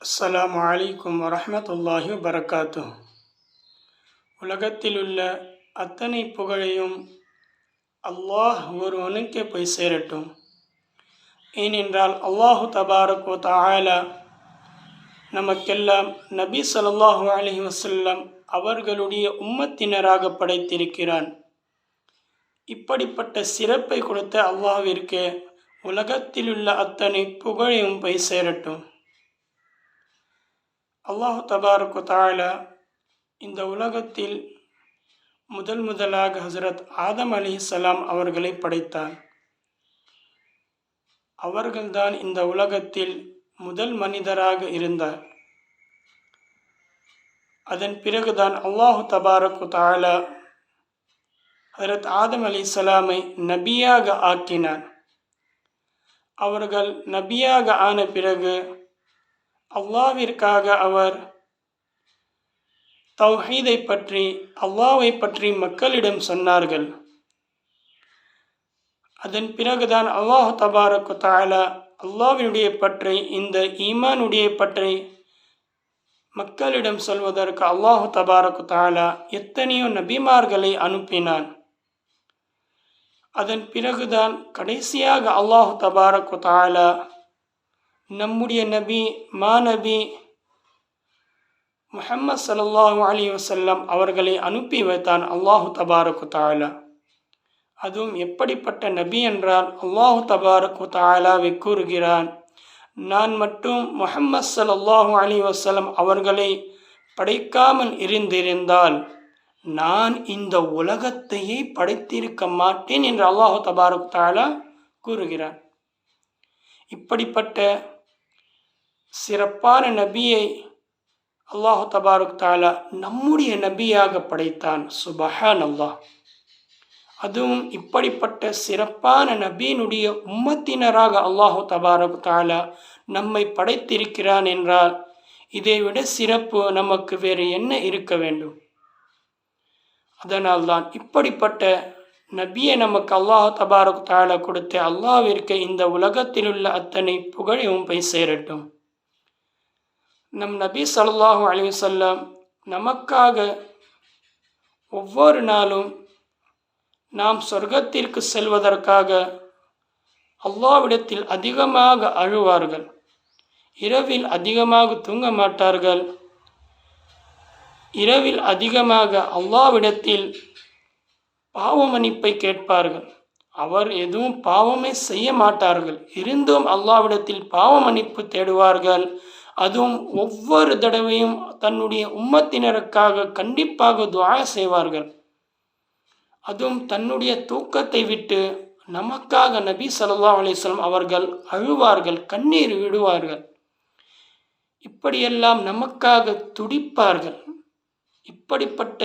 அஸ்ஸலாமு அலைக்கும் வரஹ்மத்துல்லாஹி வபரகாத்து உலகத்திலுள்ள அத்தனை புகழையும் அல்லாஹ் ஒருவனுக்கே போய் சேரட்டும். ஏனென்றால் அல்லாஹு தபாரக் வ நமக்கெல்லாம் நபி ஸல்லல்லாஹு அலைஹி வசல்லம் அவர்களுடைய உம்மத்தினராக படைத்திருக்கிறான். இப்படிப்பட்ட சிறப்பை கொடுத்த அல்லாஹ்விற்கு உலகத்திலுள்ள அத்தனை புகழையும் போய் சேரட்டும். அல்லாஹு தபாருக்கு தாழ இந்த உலகத்தில் முதல் முதலாக ஹசரத் ஆதம் அலி சலாம் அவர்களை படைத்தார் அவர்கள்தான் இந்த உலகத்தில் முதல் மனிதராக இருந்தார். அதன் பிறகுதான் அல்லாஹு தபாரக்கு தாழ ஹசரத் ஆதம் அலி சலாமை நபியாக ஆக்கினார். அவர்கள் நபியாக ஆன பிறகு அல்லாவிற்காக அவர் தௌஹீதை பற்றி அல்லாவை பற்றி மக்களிடம் சொன்னார்கள். அதன் பிறகுதான் அல்லாஹு தபாரக்கு தாலா அல்லாவினுடைய பற்றி இந்த ஈமானுடைய பற்றி மக்களிடம் சொல்வதற்கு அல்லாஹு தபாரக்கு தாலா எத்தனையோ நபிமார்களை அனுப்பினான். அதன் பிறகுதான் கடைசியாக அல்லாஹு தபாரக்கு தாலா நம்முடைய நபி மாநபி முஹம்மது சல்லாஹூ அலி வசல்லம் அவர்களை அனுப்பி வைத்தான் அல்லாஹு தபாரக்கு தாலா அதுவும் எப்படிப்பட்ட நபி என்றால் அல்லாஹு தபாரக்கு தாலாவை கூறுகிறான். நான் மட்டும் முஹம்மது சல்லாஹூ அலி வசல்லம் அவர்களை படைக்காமல் இருந்திருந்தால் நான் இந்த உலகத்தையே படைத்திருக்க மாட்டேன் என்று அல்லாஹு தபாரக் தாலா கூறுகிறான். இப்படிப்பட்ட சிறப்பான நபியை அல்லாஹு தபாருக் தாலா நம்முடைய நபியாக படைத்தான். சுபஹான் அல்லாஹ் அதுவும் இப்படிப்பட்ட சிறப்பான நபியினுடைய உம்மத்தினராக அல்லாஹு தபாரக் தாலா நம்மை படைத்திருக்கிறான் என்றால் இதைவிட சிறப்பு நமக்கு வேறு என்ன இருக்க வேண்டும்? அதனால்தான் இப்படிப்பட்ட நபியை நமக்கு அல்லாஹ் தபாரக் தாலா கொடுத்த அல்லாவிற்கு இந்த உலகத்தில் உள்ள அத்தனை புகழையும் போய் சேரட்டும். நம் நபி சல்லாஹூ அலிவசல்லாம் நமக்காக ஒவ்வொரு நாளும் நாம் சொர்க்கத்திற்கு செல்வதற்காக அல்லாவிடத்தில் அதிகமாக அழுவார்கள். இரவில் அதிகமாக தூங்க மாட்டார்கள். இரவில் அதிகமாக அல்லாவிடத்தில் பாவமன்னிப்பை கேட்பார்கள். அவர் எதுவும் பாவமே செய்ய மாட்டார்கள். இருந்தும் அல்லாவிடத்தில் பாவமன்னிப்பு தேடுவார்கள். அதுவும் ஒவ்வொரு தடவையும் தன்னுடைய உம்மத்தினருக்காக கண்டிப்பாக துவா செய்வார்கள். அதுவும் தன்னுடைய தூக்கத்தை விட்டு நமக்காக நபி சல்லா அலிஸ்லாம் அவர்கள் அழுவார்கள் கண்ணீர் விடுவார்கள். இப்படியெல்லாம் நமக்காக துடிப்பார்கள். இப்படிப்பட்ட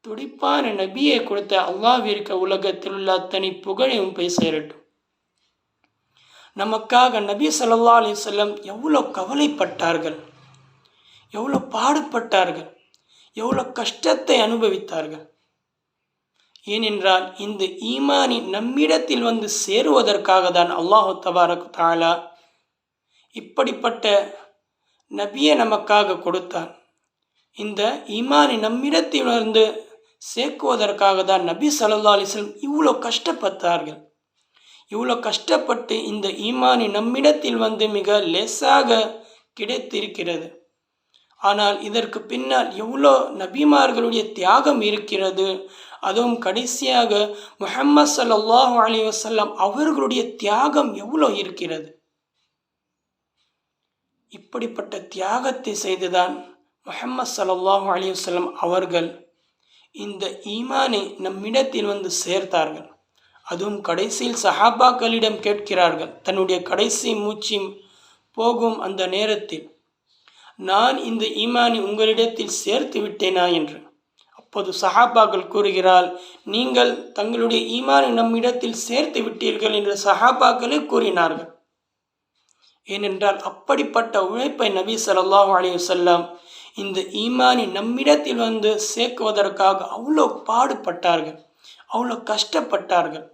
துடிப்பான நபியை கொடுத்த அல்லாவிற்கு உலகத்தில் உள்ள அத்தனை புகழையும் போய் சேரட்டும். நமக்காக நபி சல்லா அலி சொல்லம் எவ்வளோ கவலைப்பட்டார்கள் எவ்வளோ பாடுபட்டார்கள் எவ்வளோ கஷ்டத்தை அனுபவித்தார்கள். ஏனென்றால் இந்த ஈமானி நம்மிடத்தில் வந்து சேருவதற்காக தான் அல்லாஹு தபாரக் தாலா இப்படிப்பட்ட நபியை நமக்காக கொடுத்தான். இந்த ஈமானி நம்மிடத்தில் வந்து சேர்க்குவதற்காக தான் நபி சல்லா அலிஸ்லம் இவ்வளோ கஷ்டப்பட்டார்கள். இவ்வளோ கஷ்டப்பட்டு இந்த ஈமானி நம்மிடத்தில் வந்து மிக லேசாக கிடைத்திருக்கிறது. ஆனால் இதற்கு பின்னால் எவ்வளோ நபிமார்களுடைய தியாகம் இருக்கிறது. அதுவும் கடைசியாக முஹம்மது சல்லாஹூ அலி வசல்லாம் அவர்களுடைய தியாகம் எவ்வளோ இருக்கிறது. இப்படிப்பட்ட தியாகத்தை செய்துதான் முஹம்மது சல்லாஹூ அலி வல்லம் அவர்கள் இந்த ஈமானை நம்மிடத்தில் வந்து சேர்த்தார்கள். அதுவும் கடைசியில் சஹாபாக்களிடம் கேட்கிறார்கள் தன்னுடைய கடைசி மூச்சு போகும் அந்த நேரத்தில் நான் இந்த ஈமானை உங்களிடத்தில் சேர்த்து விட்டேனா? என்று. அப்போது சஹாபாக்கள் கூறுகிறாள் நீங்கள் தங்களுடைய ஈமானை நம்மிடத்தில் சேர்த்து விட்டீர்கள் என்று சஹாபாக்களே கூறினார்கள். ஏனென்றால் அப்படிப்பட்ட உழைப்பை நபி சல்லாஹூ அலி இந்த ஈமானி நம்மிடத்தில் வந்து சேர்க்குவதற்காக அவ்வளோ பாடுபட்டார்கள். அவ்வளோ கஷ்டப்பட்டார்கள்.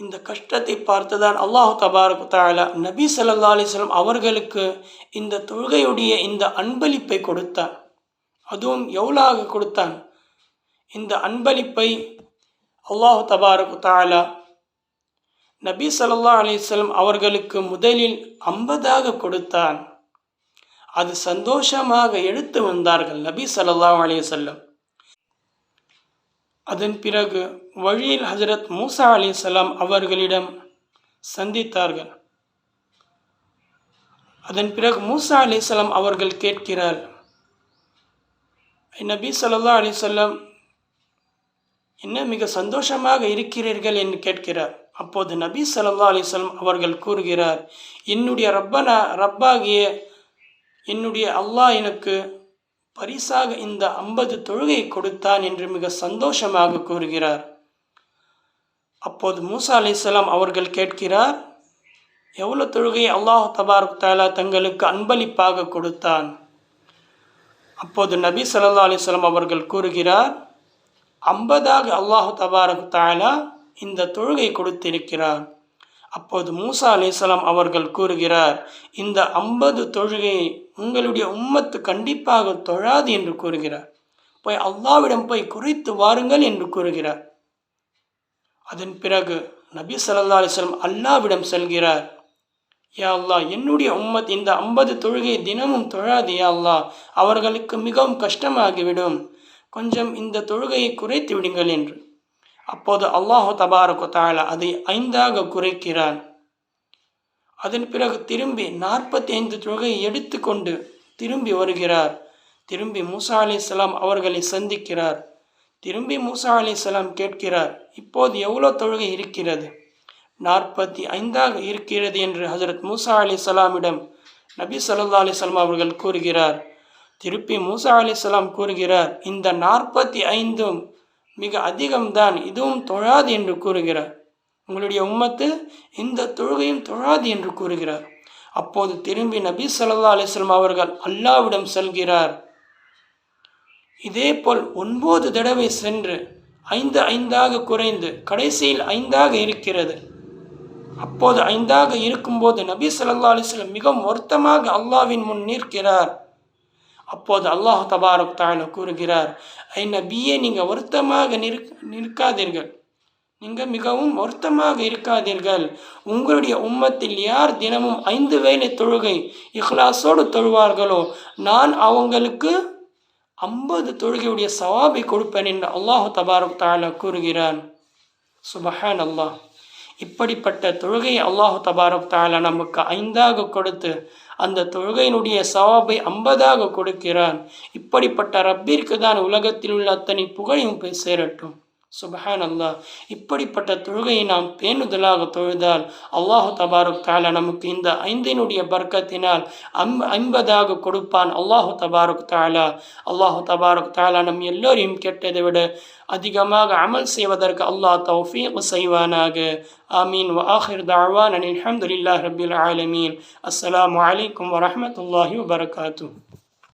இந்த கஷ்டத்தை பார்த்துதான் அல்லாஹு தபாரக் தாலா நபி சல்லா அலிஸ்லாம் அவர்களுக்கு இந்த தொழுகையுடைய இந்த அன்பளிப்பை கொடுத்தான் அதுவும் எவ்வளாக கொடுத்தான்? இந்த அன்பளிப்பை அல்லாஹு தபாரக் தாலா நபி சல்லா அலிஸ்லாம் அவர்களுக்கு முதலில் ஐம்பதாக கொடுத்தான். அது சந்தோஷமாக எடுத்து வந்தார்கள் நபி சல்லா அலிசல்லம் அதன் பிறகு வழியில் ஹஜரத் மூசா அலி சலாம் அவர்களிடம் சந்தித்தார்கள். அதன் பிறகு மூசா அலி சலாம் அவர்கள் கேட்கிறார் நபி சொல்லா அலிசல்லாம் என்ன மிக சந்தோஷமாக இருக்கிறீர்கள்? என்று கேட்கிறார். அப்போது நபி சல்லா அலிஸ்லாம் அவர்கள் கூறுகிறார் என்னுடைய ரப்பனா ரப்பாகிய என்னுடைய அல்லாஹ் எனக்கு பரிசாக இந்த ஐம்பது தொழுகை கொடுத்தான் என்று மிக சந்தோஷமாக கூறுகிறார். அப்போது மூசா அலிஸ்லாம் அவர்கள் கேட்கிறார் எவ்வளோ தொழுகை அல்லாஹ் தபாரக் தாலா தங்களுக்கு அன்பளிப்பாக கொடுத்தான்? அப்போது நபி சல்லா அலிஸ்லாம் அவர்கள் கூறுகிறார் ஐம்பதாக அல்லாஹு தபாரக் தாலா இந்த தொழுகை கொடுத்திருக்கிறார் அப்போது மூசா அலிஸ்லாம் அவர்கள் கூறுகிறார் இந்த ஐம்பது தொழுகை உங்களுடைய உம்மத்து கண்டிப்பாக தொழாது என்று கூறுகிறார். போய் அல்லாவிடம் போய் குறித்து வாருங்கள் என்று கூறுகிறார். அதன் பிறகு நபி சல்லா அலிஸ்லம் அல்லாவிடம் செல்கிறார். யா அல்லாஹ் என்னுடைய உம்மத் இந்த ஐம்பது தொழுகை தினமும் தொழாது யா அல்லா அவர்களுக்கு மிகவும் கஷ்டமாகிவிடும். கொஞ்சம் இந்த தொழுகையை குறைத்து விடுங்கள் என்று. அப்போது அல்லாஹு தபாரகு தாலா அதை ஐந்தாக குறைக்கிறான். அதன் பிறகு திரும்பி நாற்பத்தி ஐந்து தொகை எடுத்துக்கொண்டு திரும்பி வருகிறார். திரும்பி மூசா அலி சலாம் அவர்களை சந்திக்கிறார். திரும்பி மூசா அலி சலாம் கேட்கிறார் இப்போது எவ்வளோ தொழுகை இருக்கிறது? நாற்பத்தி ஐந்தாக இருக்கிறது என்று ஹசரத் மூசா அலி சலாமிடம் நபி சல்லா அலிஸ்லாம் அவர்கள் கூறுகிறார். திருப்பி மூசா அலி சலாம் கூறுகிறார் இந்த நாற்பத்தி ஐந்தும் மிக அதிகம்தான் இதுவும் தொழாது என்று கூறுகிறார். உங்களுடைய உம்மத்து இந்த தொழுகையும் தொழாது என்று கூறுகிறார். அப்போது திரும்பி நபி சல்லா அலிஸ்லாம் அவர்கள் அல்லாவிடம் செல்கிறார். இதேபோல் ஒன்பது தடவை சென்று ஐந்து ஐந்தாக குறைந்து கடைசியில் ஐந்தாக இருக்கிறது. அப்போது ஐந்தாக இருக்கும்போது நபி சல்லா அலிஸ்லம் மிகவும் வருத்தமாக அல்லாவின் முன் நிற்கிறார். அப்போது அல்லாஹ் தபாரக் தாழ கூறுகிறார் ஐ நபியே நீங்கள் வருத்தமாக நிற்க நிற்காதீர்கள். நீங்கள் மிகவும் வருத்தமாக இருக்காதீர்கள். உங்களுடைய உம்மத்தில் யார் தினமும் ஐந்து வேலை தொழுகை இஹ்லாஸோடு தொழுவார்களோ நான் அவங்களுக்கு ஐம்பது தொழுகையுடைய சவாபை கொடுப்பேன் என்று அல்லாஹு தபாரக் தாலா கூறுகிறான். சுபஹான் அல்லாஹ் இப்படிப்பட்ட தொழுகையை அல்லாஹு தபாரக் தாலா நமக்கு ஐந்தாக கொடுத்து அந்த தொழுகையினுடைய சவாபை ஐம்பதாக கொடுக்கிறான். இப்படிப்பட்ட ரப்பிற்கு தான் உலகத்தில் உள்ள அத்தனை புகழையும் போய் சேரட்டும். சுபஹான் அல்லாஹ் இப்படிப்பட்ட தொழுகையை நாம் பேணுதலாக தொழுதால் அல்லாஹு தபாரக் தாலா நமக்கு இந்த ஐந்தினுடைய பர்க்கத்தினால் அம் ஐம்பதாக கொடுப்பான் அல்லாஹு தபாரக் தாலா. அல்லாஹு தபாரக் தாலா நம் எல்லோரையும் கெட்டதை விட அதிகமாக அமல் செய்வதற்கு அல்லாஹ் தௌஃபீக் செய்வானாக. ஆமீன். வாஹிர் ஆஹிர் தாவான் அனில் அஹமதுல்லாஹ் ரபில் ஆலமீன். அஸ்லாம் வலைக்கம் வரமத்துல்லாஹி வபரகாத்து